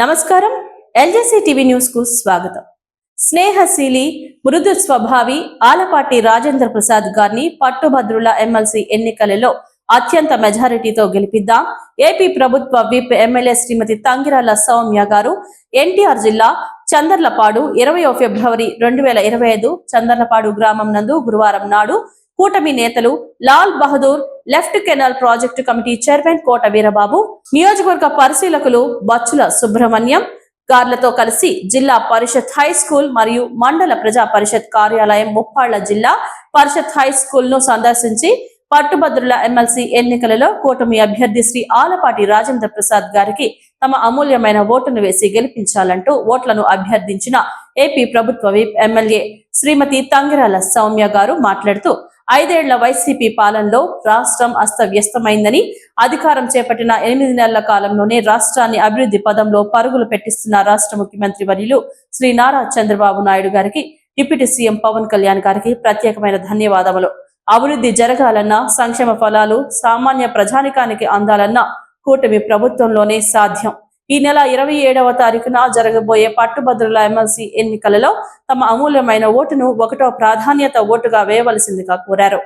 నమస్కారం. ఎల్జేసీ టీవీ న్యూస్కు స్వాగతం. స్నేహశీలి మృదు స్వభావి ఆలపాటి రాజేంద్ర ప్రసాద్ గారిని పట్టుభద్రుల ఎమ్మెల్సీ ఎన్నికలలో అత్యంత మెజారిటీతో గెలిపిద్దాం. ఏపీ ప్రభుత్వ whip MLA Shrimati Thangirala Sowmya garu NTR జిల్లా చందర్లపాడు ఇరవయో ఫిబ్రవరి రెండు వేల ఇరవై ఐదు చందర్లపాడు గ్రామం నందు గురువారం నాడు కూటమి నేతలు Lal Bahadur left canal project committee chairman Kota Veerababu నియోజకవర్గ పరిశీలకులు బచ్చుల సుబ్రహ్మణ్యం గార్లతో కలిసి జిల్లా పరిషత్ హై స్కూల్ మరియు మండల ప్రజా పరిషత్ కార్యాలయం ముప్పాళ్ళ జిల్లా పరిషత్ హై స్కూల్ను సందర్శించి పట్టుభద్రుల ఎమ్మెల్సీ ఎన్నికలలో కూటమి అభ్యర్థి శ్రీ ఆలపాటి రాజేంద్ర ప్రసాద్ గారికి తమ అమూల్యమైన ఓటును వేసి గెలిపించాలంటూ ఓట్లను అభ్యర్థించిన ఏపీ ప్రభుత్వ విప్ ఎమ్మెల్యే శ్రీమతి తంగిరాల సౌమ్య గారు మాట్లాడుతూ ఐదేళ్ళ వైసీపీ పాలనలో రాష్ట్రం అస్తవ్యస్తమైందని అధికారం చేపట్టిన ఎనిమిది నెలల కాలంలోనే రాష్ట్రాన్ని అభివృద్ధి పదంలో పరుగులు పెట్టిస్తున్న రాష్ట్ర ముఖ్యమంత్రి వర్యులు శ్రీ నారా చంద్రబాబు నాయుడు గారికి డిప్యూటీ సీఎం పవన్ కళ్యాణ్ గారికి ప్రత్యేకమైన ధన్యవాదములు. అభివృద్ధి జరగాలన్నా సంక్షేమ ఫలాలు సామాన్య ప్రజానికానికి అందాలన్నా కూటమి ప్రభుత్వంలోనే సాధ్యం. ఈ నెల ఇరవై ఏడవ తారీఖున జరగబోయే పట్టుభద్రుల ఎమ్మెల్సీ ఎన్నికలలో తమ అమూల్యమైన ఓటును ఒకటో ప్రాధాన్యత ఓటుగా వేయవలసిందిగా కోరారు.